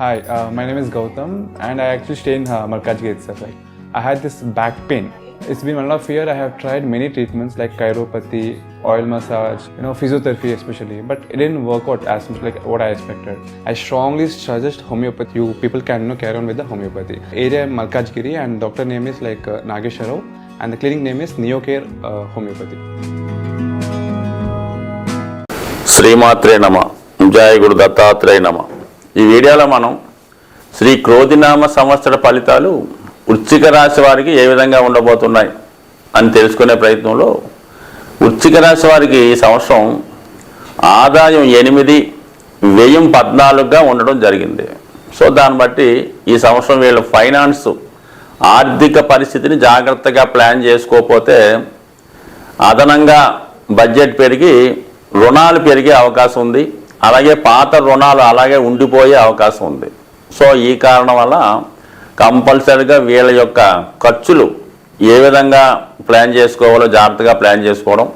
Hi, uh, my name is Gautam, and I actually stay in uh, Markajgate itself. Like, I had this back pain. It's been one and a half year. I have tried many treatments like chiropathy, oil massage, you know, physiotherapy especially, but it didn't work out as much like what I expected. I strongly suggest homeopathy. You people can you know, carry on with the homeopathy. Area Malkajgiri, and doctor name is like uh, Nagesharov, and the clinic name is Neocare uh, Homeopathy. శ్రీమాత్రే నమ జయ గురు దత్తాత్రేయ నమ ఈ వీడియోలో మనం శ్రీ క్రోధినామ సంవత్సర ఫలితాలు వృశ్చిక రాశి వారికి ఏ విధంగా ఉండబోతున్నాయి అని తెలుసుకునే ప్రయత్నంలో వృశ్చిక రాశి వారికి ఈ సంవత్సరం ఆదాయం ఎనిమిది వ్యయం పద్నాలుగుగా ఉండడం జరిగింది. సో దాన్ని బట్టి ఈ సంవత్సరం వీళ్ళ ఫైనాన్స్ ఆర్థిక పరిస్థితిని జాగ్రత్తగా ప్లాన్ చేసుకోకపోతే అదనంగా బడ్జెట్ పెరిగి రుణాలు పెరిగే అవకాశం ఉంది. అలాగే పాత రుణాలు అలాగే ఉండిపోయే అవకాశం ఉంది. సో ఈ కారణం వల్ల కంపల్సరిగా వీళ్ళ యొక్క ఖర్చులు ఏ విధంగా ప్లాన్ చేసుకోవాలో జాగ్రత్తగా ప్లాన్ చేసుకోవడం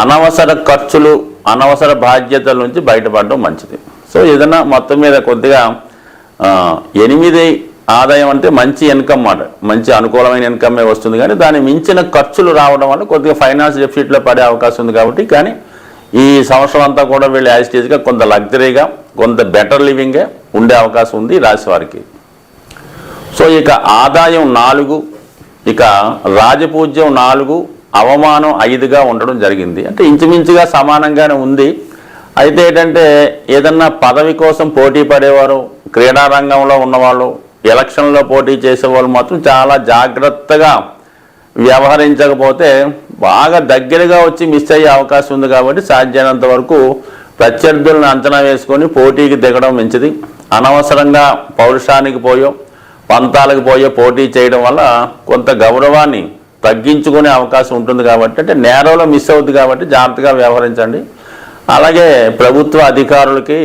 అనవసర ఖర్చులు అనవసర బాధ్యతల నుంచి బయటపడడం మంచిది. సో ఏదైనా మొత్తం మీద కొద్దిగా ఎనిమిది ఆదాయం అంటే మంచి ఇన్కమ్ మాట. మంచి అనుకూలమైన ఇన్కమే వస్తుంది కానీ దాని మించిన ఖర్చులు రావడం వల్ల కొద్దిగా ఫైనాన్స్ డెఫిసిట్లో పడే అవకాశం ఉంది కాబట్టి కానీ ఈ సంవత్సరం అంతా కూడా వీళ్ళు యాజిటేజ్గా కొంత లగ్జరీగా కొంత బెటర్ లివింగే ఉండే అవకాశం ఉంది రాశి వారికి. సో ఇక ఆదాయం నాలుగు ఇక రాజపూజ్యం నాలుగు అవమానం ఐదుగా ఉండడం జరిగింది. అంటే ఇంచుమించుగా సమానంగానే ఉంది. అయితే ఏంటంటే ఏదన్నా పదవి కోసం పోటీ పడేవారు క్రీడా రంగంలో ఉన్నవాళ్ళు ఎలక్షన్లో పోటీ చేసేవాళ్ళు మాత్రం చాలా జాగ్రత్తగా వ్యవహరించకపోతే బాగా దగ్గరగా వచ్చి మిస్ అయ్యే అవకాశం ఉంది కాబట్టి సాధ్యమైనంత వరకు ప్రత్యర్థులను అంచనా వేసుకొని పోటీకి దిగడం మంచిది. అనవసరంగా పౌరుషానికి పోయో పంతాలకు పోయో పోటీ చేయడం వల్ల కొంత గౌరవాన్ని తగ్గించుకునే అవకాశం ఉంటుంది కాబట్టి అంటే నేరంలో మిస్ అవుద్ది కాబట్టి జాగ్రత్తగా వ్యవహరించండి. అలాగే ప్రభుత్వ అధికారులకి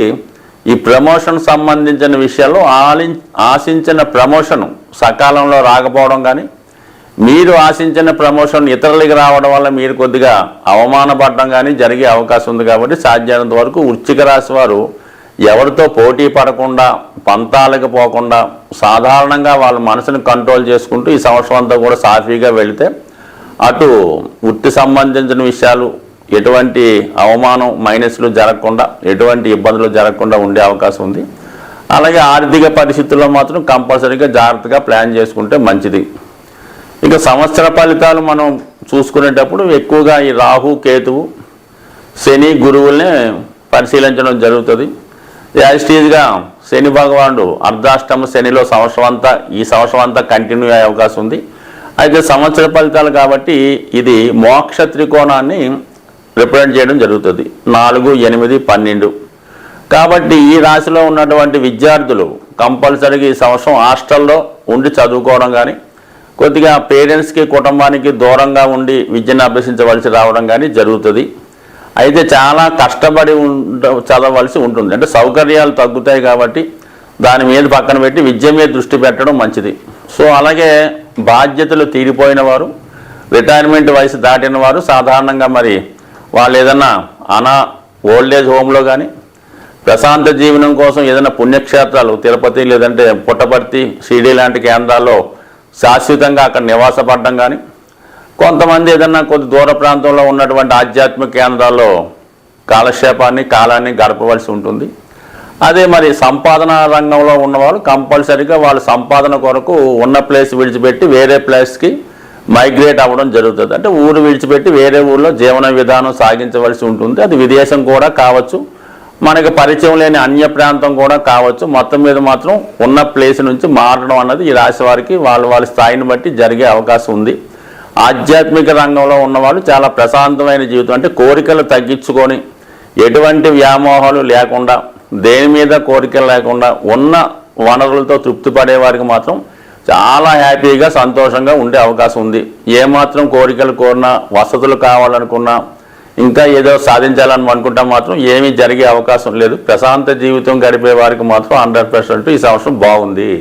ఈ ప్రమోషన్ సంబంధించిన విషయాల్లో ఆలి ఆశించిన ప్రమోషన్ సకాలంలో రాకపోవడం కానీ మీరు ఆశించిన ప్రమోషన్ ఇతరులకి రావడం వల్ల మీరు కొద్దిగా అవమానపడడం కానీ జరిగే అవకాశం ఉంది కాబట్టి సాధ్యమైనంత వరకు వృశ్చిక రాశి వారు ఎవరితో పోటీ పడకుండా పంతాలకు పోకుండా సాధారణంగా వాళ్ళ మనసును కంట్రోల్ చేసుకుంటూ ఈ సంవత్సరం అంతా కూడా సాఫీగా వెళితే అటు వృత్తి సంబంధించిన విషయాలు ఎటువంటి అవమానం మైనస్లు జరగకుండా ఎటువంటి ఇబ్బందులు జరగకుండా ఉండే అవకాశం ఉంది. అలాగే ఆర్థిక పరిస్థితుల్లో మాత్రం కంపల్సరీగా జాగ్రత్తగా ప్లాన్ చేసుకుంటే మంచిది. ఇక సంవత్సర ఫలితాలు మనం చూసుకునేటప్పుడు ఎక్కువగా ఈ రాహు కేతువు శని గురువుల్ని పరిశీలించడం జరుగుతుంది. యాజిటీజ్గా శని భగవానుడు అర్ధాష్టమ శనిలో సంవత్సరం అంతా ఈ సంవత్సరం అంతా కంటిన్యూ అయ్యే అవకాశం ఉంది. అయితే సంవత్సర ఫలితాలు కాబట్టి ఇది మోక్ష త్రికోణాన్ని రిప్రజెంట్ చేయడం జరుగుతుంది. నాలుగు ఎనిమిది పన్నెండు. కాబట్టి ఈ రాశిలో ఉన్నటువంటి విద్యార్థులు కంపల్సరీగా ఈ సంవత్సరం హాస్టల్లో ఉండి చదువుకోవడం కానీ కొద్దిగా పేరెంట్స్కి కుటుంబానికి దూరంగా ఉండి విద్యను అభ్యసించవలసి రావడం కానీ జరుగుతుంది. అయితే చాలా కష్టపడి ఉండ చదవలసి ఉంటుంది. అంటే సౌకర్యాలు తగ్గుతాయి కాబట్టి దాని మీద పక్కన పెట్టి విద్య మీద దృష్టి పెట్టడం మంచిది. సో అలాగే బాధ్యతలు తీరిపోయిన వారు రిటైర్మెంట్ వయసు దాటిన వారు సాధారణంగా మరి వాళ్ళు ఏదన్నా అనా ఓల్డేజ్ హోమ్లో కానీ ప్రశాంత జీవనం కోసం ఏదైనా పుణ్యక్షేత్రాలు తిరుపతి లేదంటే పుట్టపర్తి షిరిడి లాంటి కేంద్రాల్లో శాశ్వతంగా అక్కడ నివాసపడడం కానీ కొంతమంది ఏదన్నా కొద్ది దూర ప్రాంతంలో ఉన్నటువంటి ఆధ్యాత్మిక కేంద్రాల్లో కాలక్షేపాన్ని కాలాన్ని గడపవలసి ఉంటుంది. అదే మరి సంపాదన రంగంలో ఉన్నవాళ్ళు కంపల్సరీగా వాళ్ళ సంపాదన కొరకు ఉన్న ప్లేస్ విడిచిపెట్టి వేరే ప్లేస్కి మైగ్రేట్ అవ్వడం జరుగుతుంది. అంటే ఊరు విడిచిపెట్టి వేరే ఊర్లో జీవన విధానం సాగించవలసి ఉంటుంది. అది విదేశం కూడా కావచ్చు. మనకి పరిచయం లేని అన్య ప్రాంతం కూడా కావచ్చు. మొత్తం మీద మాత్రం ఉన్న ప్లేస్ నుంచి మారడం అన్నది ఈ రాశి వారికి వాళ్ళ వాళ్ళ స్థాయిని బట్టి జరిగే అవకాశం ఉంది. ఆధ్యాత్మిక రంగంలో ఉన్నవాళ్ళు చాలా ప్రశాంతమైన జీవితం అంటే కోరికలు తగ్గించుకొని ఎటువంటి వ్యామోహాలు లేకుండా దేని మీద కోరికలు లేకుండా ఉన్న వనరులతో తృప్తి పడే వారికి మాత్రం చాలా హ్యాపీగా సంతోషంగా ఉండే అవకాశం ఉంది. ఏమాత్రం కోరికలు కోరినా వసతులు కావాలనుకున్నా ఇంకా ఏదో సాధించాలని అనుకుంటాం మాత్రం ఏమీ జరిగే అవకాశం లేదు. ప్రశాంత జీవితం గడిపే వారికి మాత్రం హండ్రెడ్ పర్సెంట్ ఈ సంవత్సరం బాగుంది.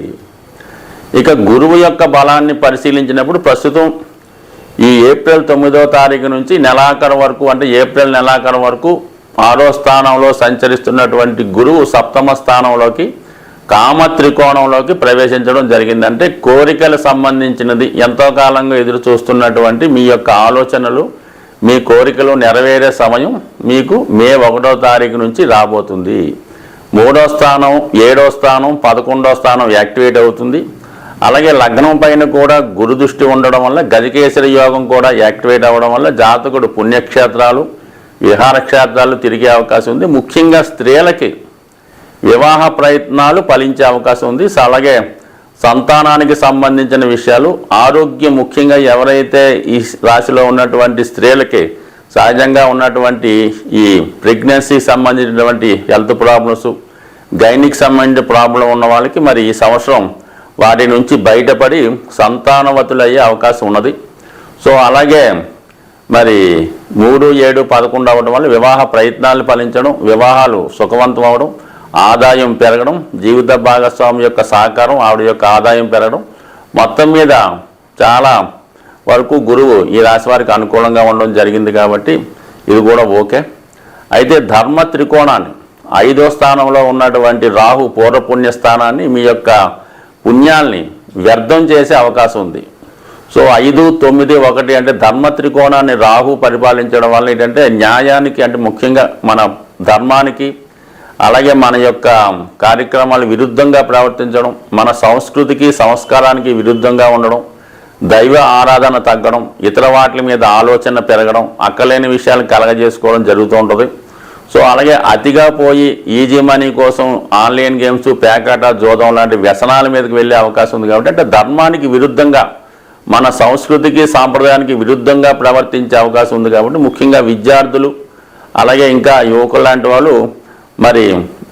ఇక గురువు యొక్క బలాన్ని పరిశీలించినప్పుడు ప్రస్తుతం ఈ ఏప్రిల్ తొమ్మిదో తారీఖు నుంచి నెలాఖరు వరకు అంటే ఏప్రిల్ నెలాఖరు వరకు ఆరో స్థానంలో సంచరిస్తున్నటువంటి గురువు సప్తమ స్థానంలోకి కామ త్రికోణంలోకి ప్రవేశించడం జరిగింది. అంటే సంబంధించినది ఎంతో కాలంగా ఎదురు చూస్తున్నటువంటి మీ యొక్క ఆలోచనలు మీ కోరికలు నెరవేరే సమయం మీకు మే ఒకటో తారీఖు నుంచి రాబోతుంది. మూడో స్థానం ఏడో స్థానం పదకొండో స్థానం యాక్టివేట్ అవుతుంది. అలాగే లగ్నం పైన కూడా గురు దృష్టి ఉండడం వల్ల గజకేసరి యోగం కూడా యాక్టివేట్ అవ్వడం వల్ల జాతకుడు పుణ్యక్షేత్రాలు విహార క్షేత్రాలు తిరిగే అవకాశం ఉంది. ముఖ్యంగా స్త్రీలకి వివాహ ప్రయత్నాలు ఫలించే అవకాశం ఉంది. సో అలాగే సంతానానికి సంబంధించిన విషయాలు ఆరోగ్యం ముఖ్యంగా ఎవరైతే ఈ రాశిలో ఉన్నటువంటి స్త్రీలకి సహజంగా ఉన్నటువంటి ఈ ప్రెగ్నెన్సీకి సంబంధించినటువంటి హెల్త్ ప్రాబ్లమ్స్ గైనిక్ సంబంధించిన ప్రాబ్లం ఉన్న వాళ్ళకి మరి ఈ సంవత్సరం వాటి నుంచి బయటపడి సంతానవతులయ్యే అవకాశం ఉన్నది. సో అలాగే మరి మూడు ఏడు పదకొండు అవ్వడం వల్ల వివాహ ప్రయత్నాలు ఫలించడం వివాహాలు సుఖవంతం అవడం ఆదాయం పెరగడం జీవిత భాగస్వామి యొక్క సహకారం ఆవిడ యొక్క ఆదాయం పెరగడం మొత్తం మీద చాలా వరకు గురువు ఈ రాశి వారికి అనుకూలంగా ఉండడం జరిగింది కాబట్టి ఇది కూడా ఓకే. అయితే ధర్మ త్రికోణాన్ని ఐదో స్థానంలో ఉన్నటువంటి రాహు పూర్వపుణ్య స్థానాన్ని మీ యొక్క పుణ్యాల్ని వ్యర్థం చేసే అవకాశం ఉంది. సో ఐదు తొమ్మిది ఒకటి అంటే ధర్మ త్రికోణాన్ని రాహు పరిపాలించడం వల్ల ఏంటంటే న్యాయానికి అంటే ముఖ్యంగా మన ధర్మానికి అలాగే మన యొక్క కార్యక్రమాలు విరుద్ధంగా ప్రవర్తించడం మన సంస్కృతికి సంస్కారానికి విరుద్ధంగా ఉండడం దైవ ఆరాధన తగ్గడం ఇతర వాటి మీద ఆలోచన పెరగడం అక్కలేని విషయాలు కలగజేసుకోవడం జరుగుతూ ఉంటుంది. సో అలాగే అతిగా పోయి ఈజీ మనీ కోసం ఆన్లైన్ గేమ్స్ పేకాట జోదం లాంటి వ్యసనాల మీదకి వెళ్ళే అవకాశం ఉంది కాబట్టి అంటే ధర్మానికి విరుద్ధంగా మన సంస్కృతికి సాంప్రదాయానికి విరుద్ధంగా ప్రవర్తించే అవకాశం ఉంది కాబట్టి ముఖ్యంగా విద్యార్థులు అలాగే ఇంకా యువకులు లాంటి వాళ్ళు మరి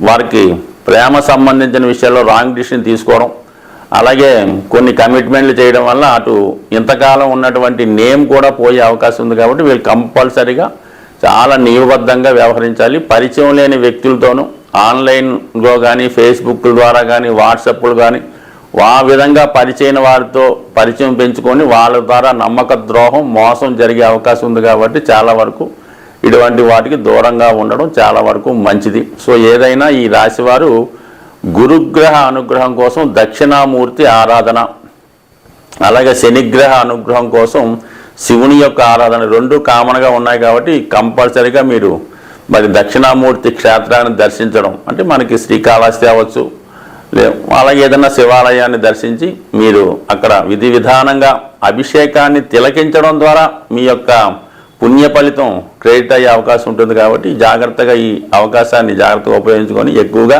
వారికి ప్రేమ సంబంధించిన విషయాల్లో రాంగ్ డిసిషన్ తీసుకోవడం అలాగే కొన్ని కమిట్మెంట్లు చేయడం వల్ల అటు ఇంతకాలం ఉన్నటువంటి నేమ్ కూడా పోయే అవకాశం ఉంది కాబట్టి వీళ్ళు కంపల్సరీగా చాలా నియమబద్ధంగా వ్యవహరించాలి. పరిచయం లేని వ్యక్తులతోనూ ఆన్లైన్లో కానీ ఫేస్బుక్ ద్వారా కానీ వాట్సాప్లు కానీ ఆ విధంగా పరిచయం వారితో పరిచయం పెంచుకొని వాళ్ళ ద్వారా నమ్మక ద్రోహం మోసం జరిగే అవకాశం ఉంది కాబట్టి చాలా వరకు ఇటువంటి వాటికి దూరంగా ఉండడం చాలా వరకు మంచిది. సో ఏదైనా ఈ రాశివారు గురుగ్రహ అనుగ్రహం కోసం దక్షిణామూర్తి ఆరాధన అలాగే శనిగ్రహ అనుగ్రహం కోసం శివుని యొక్క ఆరాధన రెండు కామన్గా ఉన్నాయి కాబట్టి కంపల్సరీగా మీరు మరి దక్షిణామూర్తి క్షేత్రాన్ని దర్శించడం. అంటే మనకి శ్రీకాళహస్తి అవ్వచ్చు లే అలాగే ఏదైనా శివాలయాన్ని దర్శించి మీరు అక్కడ విధి విధానంగా అభిషేకాన్ని తిలకించడం ద్వారా మీ యొక్క పుణ్య ఫలితం క్రెడిట్ అయ్యే అవకాశం ఉంటుంది కాబట్టి జాగ్రత్తగా ఈ అవకాశాన్ని జాగ్రత్తగా ఉపయోగించుకొని ఎక్కువగా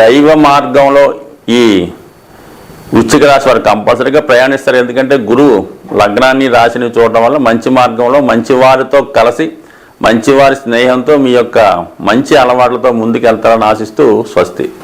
దైవ మార్గంలో ఈ వృశ్చిక రాశి వారు కంపల్సరీగా ప్రయాణిస్తారు. ఎందుకంటే గురువు లగ్నాన్ని రాశిని చూడటం వల్ల మంచి మార్గంలో మంచి వారితో కలిసి మంచివారి స్నేహంతో మీ యొక్క మంచి అలవాట్లతో ముందుకెళ్తారని ఆశిస్తూ స్వస్తి.